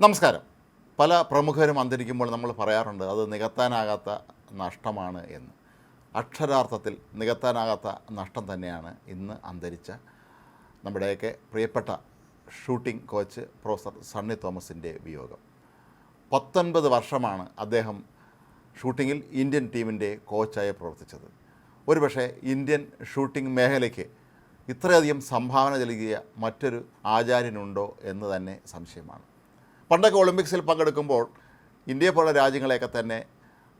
നമസ്കാരം. പല പ്രമുഖരും അന്തരിക്കുമ്പോൾ നമ്മൾ പറയാറുണ്ട് അത് നികത്താനാകാത്ത നഷ്ടമാണ് എന്ന്. അക്ഷരാർത്ഥത്തിൽ നികത്താനാകാത്ത നഷ്ടം തന്നെയാണ് ഇന്ന് അന്തരിച്ച നമ്മുടെയൊക്കെ പ്രിയപ്പെട്ട ഷൂട്ടിംഗ് കോച്ച് പ്രൊഫസർ സണ്ണി തോമസിന്റെ വിയോഗം. പത്തൊൻപത് വർഷമാണ് അദ്ദേഹം ഷൂട്ടിങ്ങിൽ ഇന്ത്യൻ ടീമിന്റെ കോച്ചായി പ്രവർത്തിച്ചത്. ഒരുപക്ഷെ ഇന്ത്യൻ ഷൂട്ടിംഗ് മേഖലയ്ക്ക് ഇത്രയധികം സംഭാവന നൽകിയ മറ്റൊരു ആചാര്യനുണ്ടോ എന്ന് തന്നെ സംശയമാണ്. പണ്ടൊക്കെ ഒളിമ്പിക്സിൽ പങ്കെടുക്കുമ്പോൾ ഇന്ത്യയെ പോലുള്ള രാജ്യങ്ങളെയൊക്കെ തന്നെ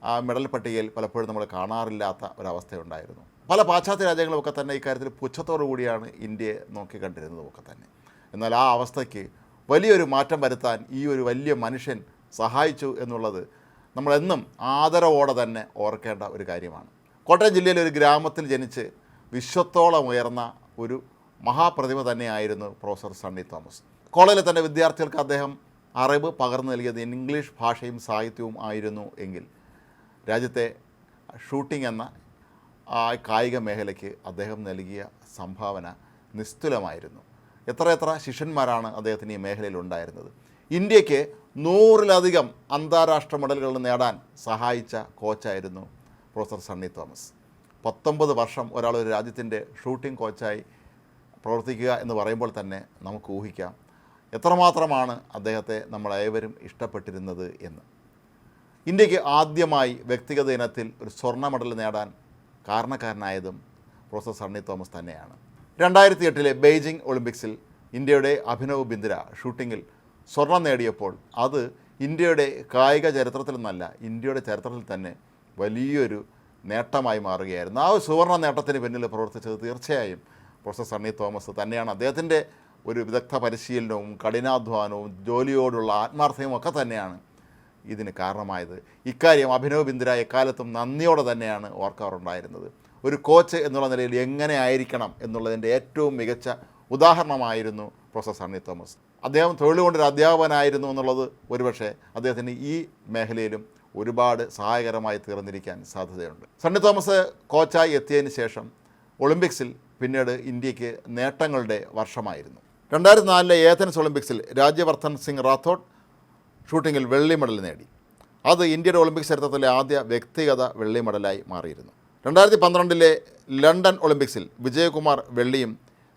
ആ മെഡൽ പട്ടികയിൽ പലപ്പോഴും നമ്മൾ കാണാറില്ലാത്ത ഒരവസ്ഥയുണ്ടായിരുന്നു. പല പാശ്ചാത്യ രാജ്യങ്ങളുമൊക്കെ തന്നെ ഇക്കാര്യത്തിൽ പുച്ഛത്തോടു കൂടിയാണ് ഇന്ത്യയെ നോക്കി നോക്കിക്കണ്ടിരുന്നതുമൊക്കെ തന്നെ. എന്നാൽ ആ അവസ്ഥയ്ക്ക് വലിയൊരു മാറ്റം വരുത്താൻ ഈ ഒരു വലിയ മനുഷ്യൻ സഹായിച്ചു എന്നുള്ളത് നമ്മളെന്നും ആദരവോടെ തന്നെ ഓർക്കേണ്ട ഒരു കാര്യമാണ്. കോട്ടയം ജില്ലയിലെ ഒരു ഗ്രാമത്തിൽ ജനിച്ച് വിശ്വത്തോളം ഉയർന്ന ഒരു മഹാപ്രതിഭ തന്നെയായിരുന്നു പ്രൊഫസർ സണ്ണി തോമസ്. കോളേജിലെ തന്നെ വിദ്യാർത്ഥികൾക്ക് അദ്ദേഹം അറിവ് പകർന്നു നൽകിയത് ഇംഗ്ലീഷ് ഭാഷയും സാഹിത്യവും ആയിരുന്നു എങ്കിൽ രാജ്യത്തെ ഷൂട്ടിംഗ് എന്ന കായിക മേഖലയ്ക്ക് അദ്ദേഹം നൽകിയ സംഭാവന നിസ്തുലമായിരുന്നു. എത്രയെത്ര ശിഷ്യന്മാരാണ് അദ്ദേഹത്തിന് ഈ മേഖലയിൽ ഉണ്ടായിരുന്നത്. ഇന്ത്യയ്ക്ക് നൂറിലധികം അന്താരാഷ്ട്ര മെഡലുകൾ നേടാൻ സഹായിച്ച കോച്ചായിരുന്നു പ്രൊഫസർ സണ്ണി തോമസ്. പത്തൊമ്പത് വർഷം ഒരാൾ ഒരു രാജ്യത്തിന്റെ ഷൂട്ടിംഗ് കോച്ചായി പ്രവർത്തിക്കുക എന്ന് പറയുമ്പോൾ തന്നെ നമുക്ക് ഊഹിക്കാം. എത്രമാത്രമാണ് അദ്ദേഹത്തെ നമ്മളേവരും ഇഷ്ടപ്പെട്ടിരുന്നത് എന്ന്. ഇന്ത്യയ്ക്ക് ആദ്യമായി വ്യക്തിഗത ഇനത്തിൽ ഒരു സ്വർണ മെഡൽ നേടാൻ കാരണക്കാരനായതും പ്രൊഫസർ സണ്ണി തോമസ് തന്നെയാണ്. രണ്ടായിരത്തി എട്ടിലെ ബെയ്ജിംഗ് ഒളിമ്പിക്സിൽ ഇന്ത്യയുടെ അഭിനവ് ബിന്ദ്ര ഷൂട്ടിങ്ങിൽ സ്വർണം നേടിയപ്പോൾ അത് ഇന്ത്യയുടെ കായിക ചരിത്രത്തിൽ നിന്നല്ല ഇന്ത്യയുടെ ചരിത്രത്തിൽ തന്നെ വലിയൊരു നേട്ടമായി മാറുകയായിരുന്നു. ആ ഒരു സുവർണ നേട്ടത്തിന് പിന്നിൽ പ്രവർത്തിച്ചത് തീർച്ചയായും പ്രൊഫസർ സണ്ണി തോമസ് തന്നെയാണ്. അദ്ദേഹത്തിന്റെ ഒരു വിദഗ്ധ പരിശീലനവും കഠിനാധ്വാനവും ജോലിയോടുള്ള ആത്മാർത്ഥയും ഒക്കെ തന്നെയാണ് ഇതിന് കാരണമായത്. ഇക്കാര്യം അഭിനവ് ബിന്ദ്ര എക്കാലത്തും നന്ദിയോടെ തന്നെയാണ് ഓർക്കാറുണ്ടായിരുന്നത്. ഒരു കോച്ച് എന്നുള്ള നിലയിൽ എങ്ങനെ ആയിരിക്കണം എന്നുള്ളതിന്റെ ഏറ്റവും മികച്ച ഉദാഹരണമായിരുന്നു പ്രൊഫസർ സണ്ണി തോമസ്. അദ്ദേഹം തൊഴിൽ കൊണ്ടൊരു അധ്യാപകനായിരുന്നു എന്നുള്ളത് ഒരുപക്ഷെ അദ്ദേഹത്തിന് ഈ മേഖലയിലും ഒരുപാട് സഹായകരമായി തീർന്നിരിക്കാൻ സാധ്യതയുണ്ട്. സണ്ണി തോമസ് കോച്ചായി എത്തിയതിന് ശേഷം ഒളിമ്പിക്സിൽ പിന്നീട് ഇന്ത്യയ്ക്ക് നേട്ടങ്ങളുടെ വർഷമായിരുന്നു. രണ്ടായിരത്തി നാലിലെ ഏഥൻസ് ഒളിമ്പിക്സിൽ രാജ്യവർദ്ധൻ സിംഗ് റാത്തോഡ് ഷൂട്ടിങ്ങിൽ വെള്ളി മെഡൽ നേടി. അത് ഇന്ത്യയുടെ ഒളിമ്പിക്സ് ചരിത്രത്തിലെ ആദ്യ വ്യക്തിഗത വെള്ളി മെഡലായി മാറിയിരുന്നു. രണ്ടായിരത്തി പന്ത്രണ്ടിലെ ലണ്ടൻ ഒളിമ്പിക്സിൽ വിജയകുമാർ വെള്ളിയും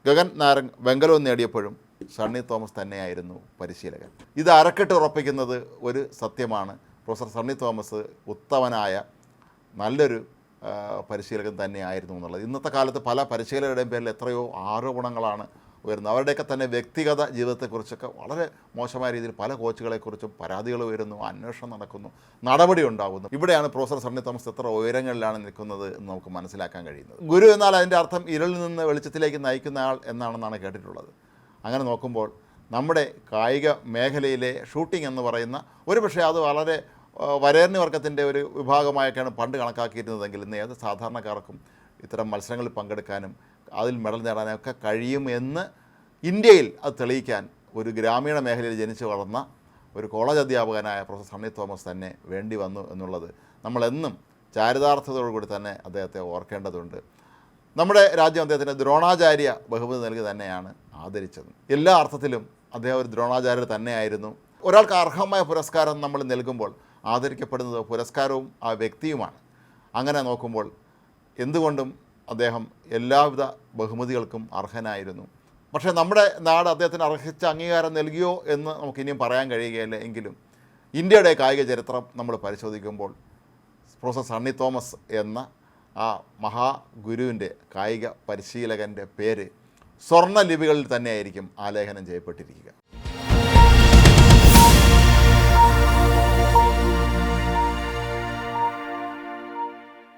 ഗഗൻ നാരംഗ് വെങ്കലവും നേടിയപ്പോഴും സണ്ണി തോമസ് തന്നെയായിരുന്നു പരിശീലകൻ. ഇത് അരക്കെട്ട് ഉറപ്പിക്കുന്നത് ഒരു സത്യമാണ്. പ്രൊഫസർ സണ്ണി തോമസ് ഉത്തമനായ നല്ലൊരു പരിശീലകൻ തന്നെയായിരുന്നു എന്നുള്ളത്. ഇന്നത്തെ കാലത്ത് പല പരിശീലകരുടെയും പേരിൽ എത്രയോ ആരോപണങ്ങളാണ് ഉയരുന്നത് അവരുടെയൊക്കെ തന്നെ വ്യക്തിഗത ജീവിതത്തെക്കുറിച്ചൊക്കെ വളരെ മോശമായ രീതിയിൽ പല കോച്ചുകളെക്കുറിച്ചും പരാതികൾ ഉയരുന്നു അന്വേഷണം നടക്കുന്നു നടപടി ഉണ്ടാകുന്നു. ഇവിടെയാണ് പ്രൊഫസർ സണ്ണി തോമസ് എത്ര ഉയരങ്ങളിലാണ് നിൽക്കുന്നത് എന്ന് നമുക്ക് മനസ്സിലാക്കാൻ കഴിയുന്നത്. ഗുരു എന്നാൽ അതിന്റെ അർത്ഥം ഇരുളിൽ നിന്ന് വെളിച്ചത്തിലേക്ക് നയിക്കുന്ന ആൾ എന്നാണെന്നാണ് കേട്ടിട്ടുള്ളത്. അങ്ങനെ നോക്കുമ്പോൾ നമ്മുടെ കായിക മേഖലയിലെ ഷൂട്ടിംഗ് എന്ന് പറയുന്ന ഒരു പക്ഷേ അത് വളരെ വരേണ്യ വർഗത്തിന്റെ ഒരു വിഭാഗമായൊക്കെയാണ് പണ്ട് കണക്കാക്കിയിരുന്നതെങ്കിൽ ഇന്ന് ഏത് സാധാരണക്കാർക്കും ഇത്തരം മത്സരങ്ങളിൽ പങ്കെടുക്കാനും അതിൽ മെഡൽ നേടാനൊക്കെ കഴിയും എന്ന് ഇന്ത്യയിൽ അത് തെളിയിക്കാൻ ഒരു ഗ്രാമീണ മേഖലയിൽ ജനിച്ചു വളർന്ന ഒരു കോളേജ് അധ്യാപകനായ പ്രൊഫസർ സണ്ണി തോമസ് തന്നെ വേണ്ടി വന്നു എന്നുള്ളത് നമ്മളെന്നും ചാരിതാർത്ഥതയോടുകൂടി തന്നെ അദ്ദേഹത്തെ ഓർക്കേണ്ടതുണ്ട്. നമ്മുടെ രാജ്യം അദ്ദേഹത്തിന് ദ്രോണാചാര്യ ബഹുമതി നൽകി തന്നെയാണ് ആദരിച്ചത്. എല്ലാ അർത്ഥത്തിലും അദ്ദേഹം ഒരു ദ്രോണാചാര്യർ തന്നെയായിരുന്നു. ഒരാൾക്ക് അർഹമായ പുരസ്കാരം നമ്മൾ നൽകുമ്പോൾ ആദരിക്കപ്പെടുന്നത് പുരസ്കാരവും ആ വ്യക്തിയുമാണ്. അങ്ങനെ നോക്കുമ്പോൾ എന്തുകൊണ്ടും അദ്ദേഹം എല്ലാവിധ ബഹുമതികൾക്കും അർഹനായിരുന്നു. പക്ഷേ നമ്മുടെ നാട് അദ്ദേഹത്തിന് അർഹിച്ച അംഗീകാരം നൽകിയോ എന്ന് നമുക്ക് ഇനിയും പറയാൻ കഴിയുകയില്ല എങ്കിലും ഇന്ത്യയുടെ കായിക ചരിത്രം നമ്മൾ പരിശോധിക്കുമ്പോൾ പ്രൊഫസർ സണ്ണി തോമസ് എന്ന ആ മഹാഗുരുവിന്റെ കായിക പരിശീലകന്റെ പേര് സ്വർണ ലിപികളിൽ തന്നെയായിരിക്കും ആലേഖനം ചെയ്യപ്പെട്ടിരിക്കുക.